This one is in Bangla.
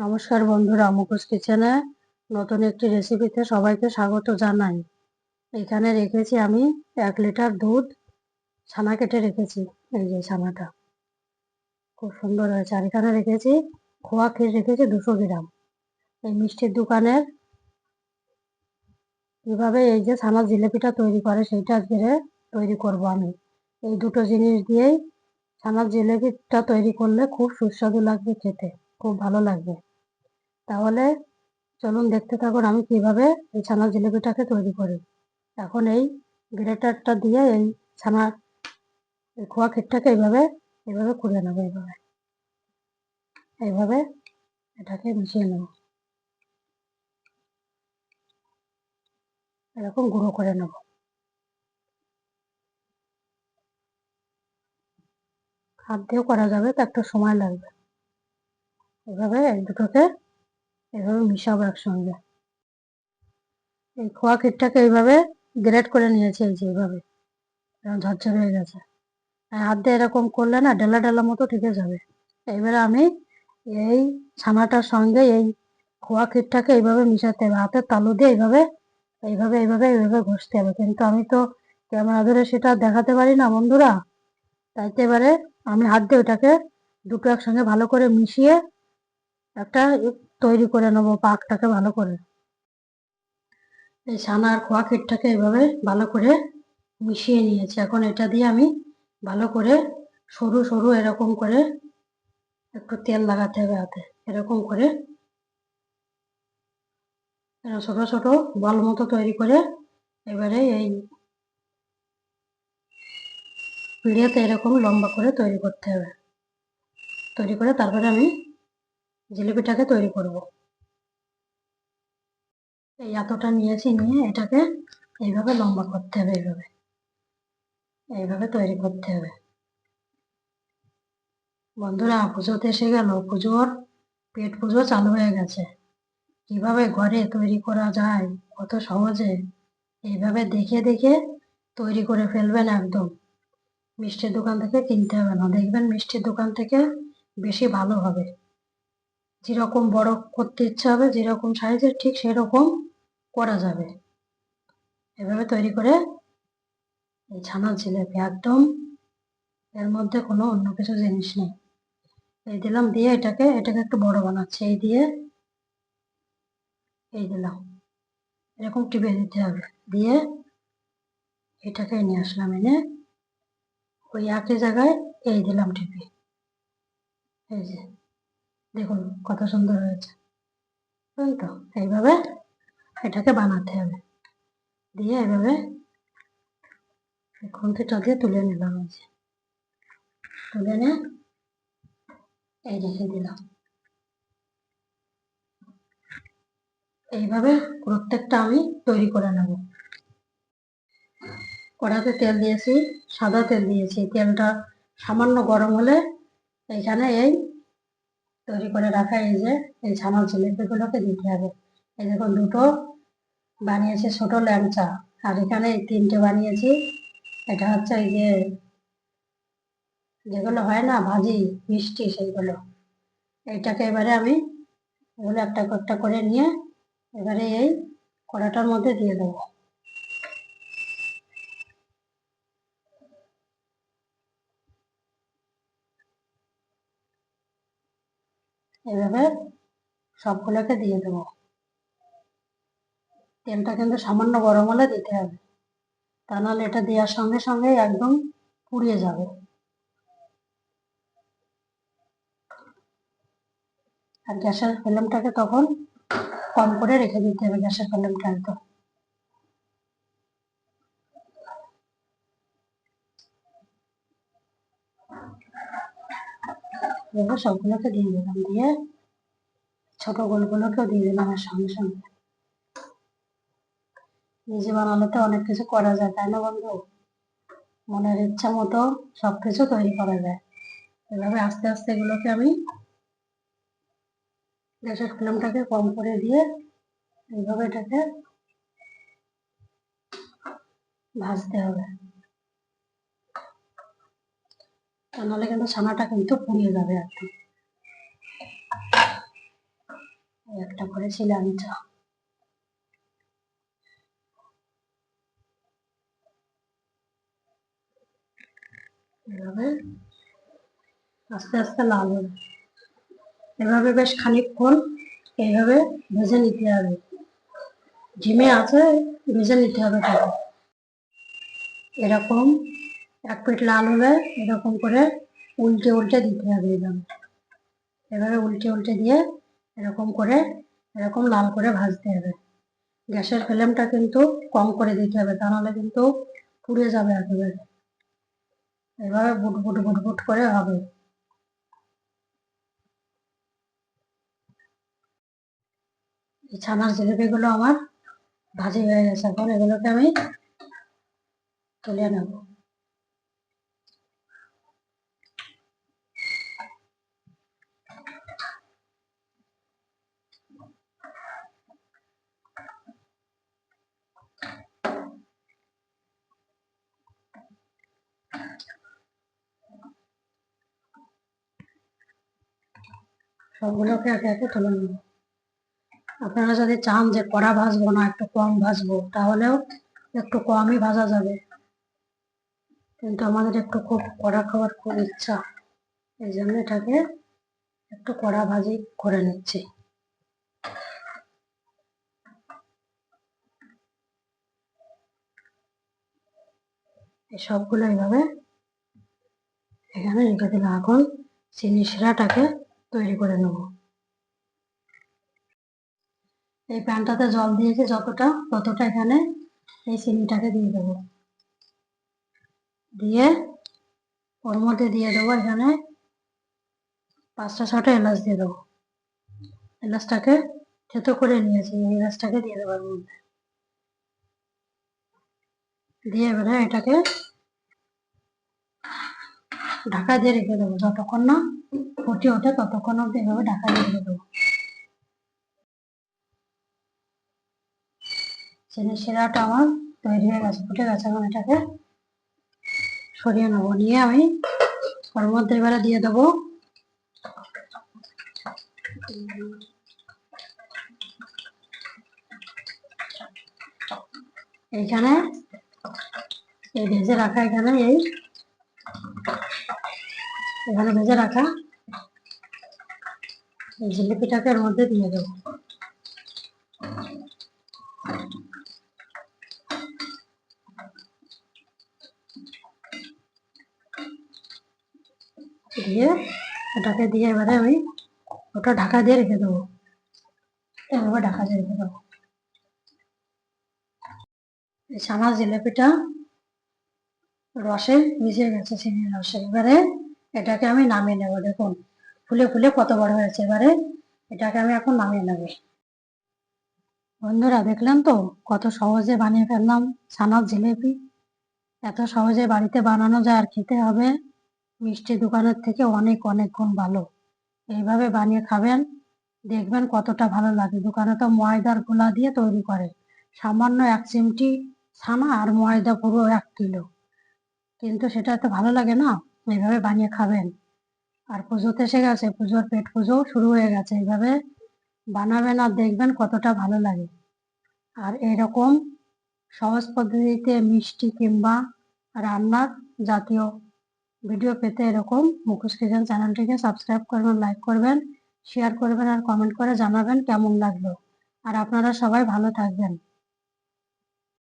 নমস্কার বন্ধুরা, মুখোশ কিচেনে নতুন একটি রেসিপিতে সবাইকে স্বাগত জানাই। এখানে রেখেছি আমি এক লিটার দুধ, ছানা কেটে রেখেছি, এই যে ছানাটা। খুব সুন্দর হয়েছে। আর এখানে রেখেছি খোয়া ক্ষীর, রেখেছি দুশো গ্রাম। এই মিষ্টির দোকানের কীভাবে এই যে ছানার জিলেপিটা তৈরি করে, সেইটা আজকে তৈরি করব আমি। এই দুটো জিনিস দিয়েই ছানার জিলেপিটা তৈরি করলে খুব সুস্বাদু লাগবে খেতে, খুব ভালো লাগবে। তাহলে চলুন দেখতে থাকুন আমি কীভাবে এই ছানার জিলিপিটাকে তৈরি করি। এখন এই গ্রেটারটা দিয়ে এই ছানার এই খোয়া ক্ষীরটাকে এইভাবে এইভাবে খুলে নেব এইভাবে। এইভাবে এটাকে মিশিয়ে নেব। এরকম গুঁড়ো করে নেব। হাত দিয়েও করা যাবে, তো একটু সময় লাগবে। এভাবে এক দুটোকে এভাবে মিশাবো একসঙ্গে। এই খোয়া ক্ষীরটাকে এইভাবে গ্রেট করে নিয়েছি এই যে এইভাবে। ঝরঝর হয়ে গেছে। হাত দিয়ে এরকম করলে না ডেলা ডেলা মতো ঠিকে যাবে। এইবারে আমি এই ছানাটার সঙ্গে এই খোয়া ক্ষীরটাকে এইভাবে মিশাতে হবে। হাতের তালু দিয়ে এইভাবে এইভাবে এইভাবে এইভাবে ঘষতে হবে। কিন্তু আমি তো ক্যামেরা ধরে সেটা দেখাতে পারি না বন্ধুরা। তাইতে এবারে আমি হাত দিয়ে ওটাকে দুটো একসঙ্গে ভালো করে মিশিয়ে একটা তৈরি করে নেব, পাকটাকে ভালো করে। এই ছানা আর খোয়া ক্ষীরটাকে এইভাবে ভালো করে মিশিয়ে নিয়েছি। এখন এটা দিয়ে আমি ভালো করে সরু সরু এরকম করে একটু তেল লাগাতে হবে হাতে। এরকম করে ছোট ছোট বল মতো তৈরি করে এবারে এই পিড়িয়াতে এরকম লম্বা করে তৈরি করতে হবে। তৈরি করে তারপরে আমি জিলিপিটাকে তৈরি করব। এই এতটা নিয়েছি নিয়ে এটাকে এইভাবে লম্বা করতে হবে এইভাবে। এইভাবে তৈরি করতে হবে। বন্ধুরা, পুজোতে এসে গেল। পুজোর পেট পুজো চালু হয়ে গেছে। কীভাবে ঘরে তৈরি করা যায়, কত সহজে, এইভাবে দেখে দেখে তৈরি করে ফেলবেন একদম। মিষ্টির দোকান থেকে কিনতে হবে না। দেখবেন মিষ্টির দোকান থেকে বেশি ভালো হবে। যেরকম বড় করতে ইচ্ছা হবে, যেরকম সাইজের ঠিক সেরকম করা যাবে। এভাবে তৈরি করে এই ছানার জিলেপি, একদম এর মধ্যে কোনো অন্য কিছু জিনিস নেই। এই দিলাম দিয়ে এটাকে এটাকে একটু বড় বানাচ্ছি, এই দিয়ে এই দিলাম। এরকম টিপে দিতে হবে। দিয়ে এটাকে নিয়ে আসলাম এনে ওই একই জায়গায় এই দিলাম টিপে। এই যে দেখুন কত সুন্দর হয়েছে। তো, এইভাবে এটাকে বানাতে হবে। দিয়ে এভাবে খুন্তিটা দিয়ে তুলে নিলাম এই যে। তুলে নিয়ে এই রেখে দিলাম। এইভাবে প্রত্যেকটা আমি তৈরি করে নেব। কড়াতে তেল দিয়েছি, সাদা তেল দিয়েছি। তেলটা সামান্য গরম হলে এইখানে এই তৈরি করে রাখা এই যে, এই ছানার জিলিপিগুলোকে দিতে হবে। এই দেখুন, দুটো বানিয়েছি ছোট ল্যাংচা, আর এখানে তিনটে বানিয়েছি। এটা হচ্ছে এই যে, যেগুলো হয় না, ভাজি, মিষ্টি সেইগুলো। এইটাকে এবারে আমি এগুলো একটা একটা করে নিয়ে, এবারে এই কড়াটার মধ্যে দিয়ে দেবো। এভাবে সবগুলোকে দিয়ে দেব। তেলটা কিন্তু সামান্য গরম হলে দিতে হবে। তা নাহলে এটা দেওয়ার সঙ্গে সঙ্গে একদম পুড়িয়ে যাবে। আর গ্যাসের ফ্লেমটাকে তখন কম করে রেখে দিতে হবে, গ্যাসের ফ্লেমটা একদম। এবার সবগুলোকে দিয়ে দিলাম। দিয়ে ছোট গোলগুলোকেও দিয়ে দিলাম আমার সঙ্গে সঙ্গে। নিজে বানালে তো অনেক কিছু করা যায়, তাই না বন্ধু? মনের ইচ্ছা মতো সব কিছু তৈরি করা যায়। এভাবে আস্তে আস্তে এগুলোকে আমি গ্যাসের ফ্লেমটাকে কম করে দিয়ে এইভাবে এটাকে ভাজতে হবে। তা নাহলে কিন্তু ছানাটা কিন্তু পুড়িয়ে যাবে আর কি। একটা করেছিলাম চা এভাবে আস্তে আস্তে লাল হবে এভাবে বেশ খানিকক্ষণ এইভাবে ভেজে নিতে হবে। ঝিমে আছে, ভেজে নিতে হবে এরকম এক প্লেট লাল হলে এরকম করে উল্টে উল্টে দিতে হবে এভাবে এভাবে উল্টে উল্টে দিয়ে এরকম করে, এরকম লাল করে ভাজতে হবে। গ্যাসের ফ্লেমটা কিন্তু কম করে দিতে হবে, তা নাহলে কিন্তু পুড়ে যাবে একেবারে। এভাবে বুট বুট বুট বুট করে হবে। এই ছানার জিলিপিগুলো আমার ভাজি হয়ে গেছে, এখন এগুলোকে আমি তুলে নেব। সবগুলোকে একে একে তুলে নেব। আপনারা যদি চান যে কড়া ভাজবো না, একটু কম ভাজবো, তাহলেও একটু কমই ভাজা যাবে। কিন্তু আমাদের একটু খুব কড়া খাওয়ার খুব ইচ্ছা, এই জন্য এটাকে একটু কড়া ভাজি করে নিচ্ছি। এই সবগুলো এইভাবে এখানে রেখে দিলাম। এখন চিনি শিরাটাকে তৈরি করে নেব। এই প্যানটাতে জল দিয়েছি যতটা, ততটা এখানে এই চিনিটাকে দিয়ে দেবো। দিয়ে ওর মধ্যে দিয়ে দেবো এখানে পাঁচটা ছটা এলাচ দিয়ে দেবো। এলাচটাকে থেতো করে নিয়েছি, এই এলাচটাকে দিয়ে দেবো এর মধ্যে। দিয়ে এবারে এটাকে ঢাকা দিয়ে রেখে দেবো যতক্ষণ না ফুটে ওঠে ততক্ষণ অব্দি এভাবে ঢাকা দিয়ে দেবো। চিনি শিরাটা আমার তৈরি হয়ে গেছে, ফুটে গেছে এখন এটাকে। সরিয়ে নেব, নিয়ে আমি ওর মধ্যে এবারে দিয়ে দেবো। এইখানে এই ভেজে রাখা এখানে এই এখানে ভেজে রাখা এই জিলিপিটাকে এর মধ্যে দিয়ে দেবো। দিয়ে ওটাকে দিয়ে এবারে আমি ওটা ঢাকা দিয়ে রেখে দেবো। এভাবে ঢাকা দিয়ে রেখে দেবো। এই ছানার জিলিপিটা রসে মিশে গেছে, চিনির রসে। এবারে এটাকে আমি নামিয়ে নেব, দেখুন। ফুলে ফুলে কত বড় হয়েছে এবারে। এটাকে আমি এখন নামিয়ে নেব। বন্ধুরা দেখলেন তো কত সহজে বানিয়ে ফেললাম ছানার জিলিপি। এত সহজে বাড়িতে বানানো যায় আর খেতে হবে। মিষ্টি দোকানের থেকে অনেক অনেক গুণ ভালো। এইভাবে বানিয়ে খাবেন, দেখবেন কতটা ভালো লাগে। দোকানে তো ময়দার গোলা দিয়ে তৈরি করে। সামান্য এক চিমটি ছানা আর ময়দা পুরো এক কিলো। কিন্তু সেটা তো ভালো লাগে না। এইভাবে বানিয়ে খাবেন। আর পুজোতে এসে গেছে, পুজোর পেট পুজো শুরু হয়ে গেছে। এইভাবে বানাবেন আর দেখবেন কতটা ভালো লাগে। আর এরকম সহজ পদ্ধতিতে মিষ্টি কিংবা রান্নার জাতীয় ভিডিও পেতে এরকম মুখোশ কিচেন চ্যানেলটিকে সাবস্ক্রাইব করবেন, লাইক করবেন শেয়ার করবেন আর কমেন্ট করে জানাবেন কেমন লাগল। আর আপনারা সবাই ভালো থাকবেন।